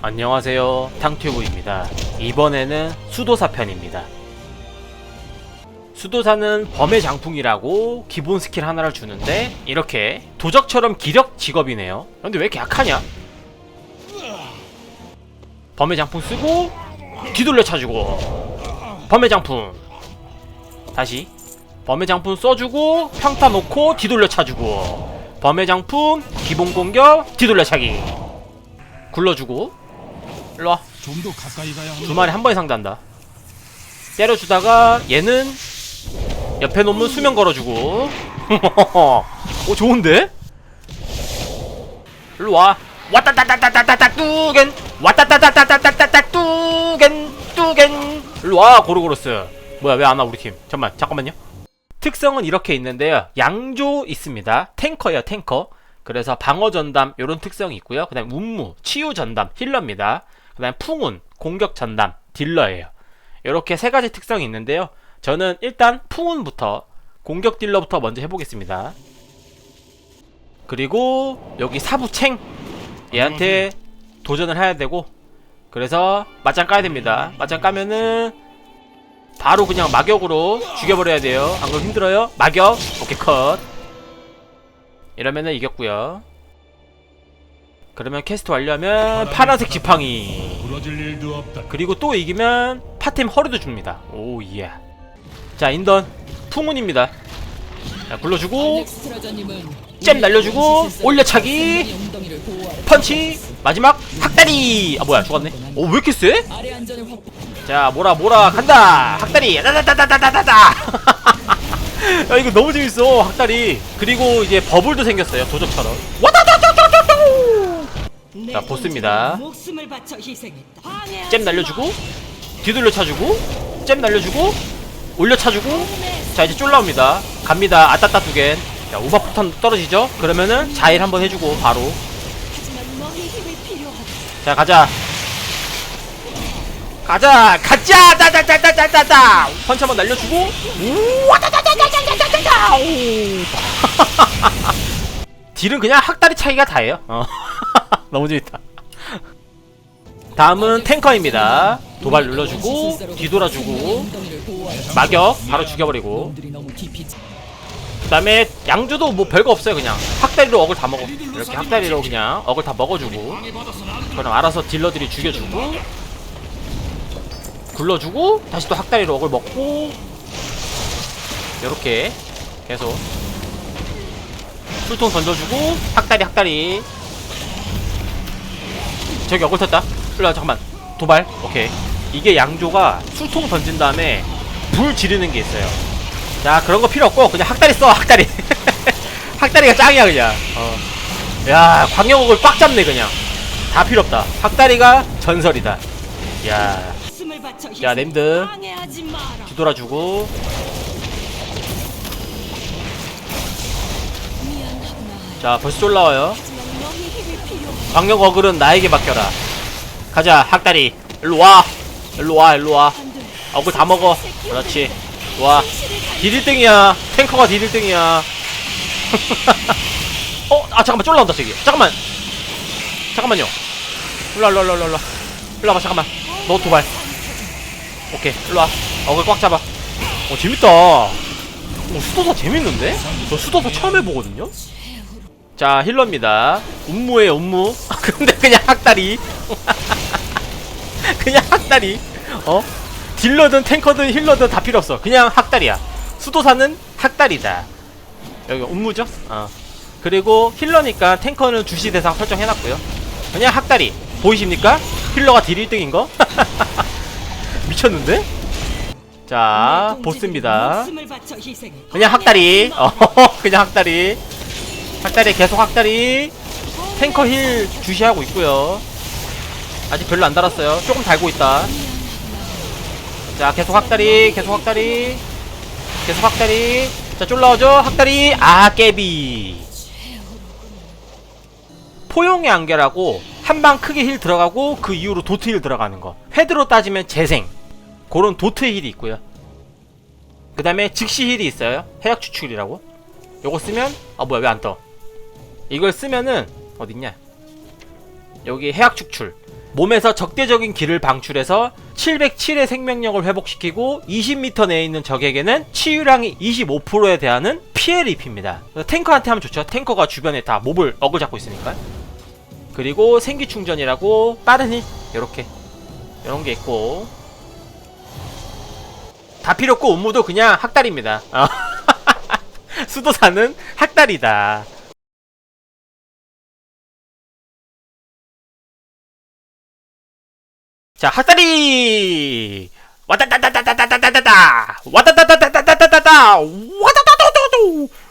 안녕하세요. 탕튜브입니다. 이번에는 수도사 편입니다. 수도사는 범의 장풍이라고 기본 스킬 하나를 주는데 이렇게 도적처럼 기력 직업이네요. 근데 왜 이렇게 약하냐? 범의 장풍 쓰고 뒤돌려 차주고 범의 장풍. 다시. 범의 장풍 써주고 평타 놓고 뒤돌려 차주고 범의 장풍 기본 공격 뒤돌려 차기. 굴러주고 일로와. 좀 더 가까이 가야 두. 마리 한 번에 상대한다. 때려주다가 얘는 옆에 놓으면 수면 걸어주고. 오 좋은데? 일로와. 왔다따따따따따따 뚜겐. 왔다따따따따따따 뚜겐. 뚜겐. 일로와 고르고르스. 뭐야 왜 안 와 우리 팀? 잠깐만 잠깐만요. 특성은 이렇게 있는데요. 양조 있습니다. 탱커예요 탱커. 그래서 방어 전담 이런 특성이 있고요. 그 다음 운무 치유 전담 힐러입니다 그 다음 풍운 공격 전담 딜러예요. 이렇게 세 가지 특성이 있는데요. 저는 일단 풍운부터 공격 딜러부터 먼저 해보겠습니다. 그리고 여기 사부챙. 얘한테 도전을 해야 되고 그래서 맞짱 까야 됩니다. 맞짱 까면은 바로 그냥 마격으로 죽여버려야 돼요. 안 그럼 힘들어요? 마격? 오케이 컷. 이러면은 이겼고요 그러면 캐스트 완료하면 파란색 지팡이. 부러질 일도 없다. 그리고 또 이기면 파템 허리도 줍니다. 오 예. 자 인던 풍운입니다. 자 굴러주고 잼 날려주고 올려차기 펀치 마지막 학다리. 아 뭐야 죽었네. 오 왜 이렇게 세? 자 뭐라 뭐라 간다. 학다리. 다다다다다다다 야 이거 너무 재밌어 학다리. 그리고 이제 버블도 생겼어요 도적처럼. 와다다다다다다 자, 보스입니다. 목숨을 바쳐 희생했다. 방해하지 잼 날려주고 뒤돌려 차주고 잼 날려주고 올려 차주고 자 이제 쫄 나옵니다 갑니다 아따따 두겐 자 우박 폭탄 떨어지죠 그러면은 자일 한번 해주고 바로 하지만 너의 힘이 필요하다. 자 가자 가자 가자 따따따따따따따 펀치 한번 날려주고 우와따따따따따따따 딜은 그냥 학다리 차이가 다예요 어. 너무 재밌다. 다음은 탱커입니다. 도발 눌러주고 뒤돌아주고 마격 바로 죽여버리고. 그 다음에 양주도 뭐 별거 없어요 그냥. 학다리로 억을 다 먹어 이렇게 학다리로 그냥 억을 다 먹어주고. 그럼 알아서 딜러들이 죽여주고 굴러주고 다시 또 학다리로 억을 먹고 이렇게 계속. 술통 던져주고 학다리 학다리 저기 억을 탔다. 일로와 잠깐만. 도발. 오케이. 이게 양조가 술통 던진 다음에 불 지르는 게 있어요. 자 그런 거 필요 없고 그냥 학다리 써 학다리. 학다리가 짱이야 그냥. 어. 야 광역옥을 꽉 잡네 그냥. 다 필요 없다. 학다리가 전설이다. 야. 야, 램드. 뒤돌아주고. 자 벌써 쫄라와요 광역 어글은 나에게 맡겨라. 가자 학다리. 일로와. 일로와 일로와. 어글 다 먹어. 그렇지. 딜 1등이야. 탱커가 딜 1등이야. 어? 아 잠깐만. 쫄라온다 저기. 잠깐만. 잠깐만요. 일로와 일로와 일로와 일로와. 일로와 봐 잠깐만. 너 도발. 오케이. 일로와. 어글 꽉 잡아. 어 재밌다. 어 수도사 재밌는데? 저 수도사 처음 해보거든요? 자 힐러입니다 운무에요 운무 근데 그냥 학다리 그냥 학다리 어? 딜러든 탱커든 힐러든 다 필요 없어. 그냥 학달이야. 수도사는 학달이다. 여기 운무죠? 어. 그리고 힐러니까 탱커는 주시 대상 설정해놨고요. 그냥 학달이. 보이십니까? 힐러가 딜 1등인 거? 미쳤는데? 자, 보스입니다. 그냥 학다리. 어, 그냥 학다리. 학다리 계속 학다리. 탱커 힐 주시하고 있고요. 아직 별로 안 달았어요. 조금 달고 있다. 자, 계속 학다리, 계속 학다리, 계속 학다리. 자, 쫄라오죠? 학다리, 아, 깨비. 포용의 안개라고 한 방 크게 힐 들어가고 그 이후로 도트 힐 들어가는 거. 헤드로 따지면 재생. 그런 도트 힐이 있고요. 그 다음에 즉시 힐이 있어요. 해약 추출이라고. 요거 쓰면, 아, 뭐야, 왜 안 떠? 이걸 쓰면은, 어딨냐? 여기 해약 축출. 몸에서 적대적인 기를 방출해서 707의 생명력을 회복시키고 20m 내에 있는 적에게는 치유량이 25%에 대한 피해를 입힙니다. 탱커한테 하면 좋죠. 탱커가 주변에 다 몹을 어글 잡고 있으니까. 그리고 생기 충전이라고 빠른 힐 이렇게 이런 게 있고 다 필요 없고 음무도 그냥 학달입니다. 어. 수도사는 학달이다. 자, 학다리! 왔다다다다다다다다다! 왔다다다다다다다다! 왔다!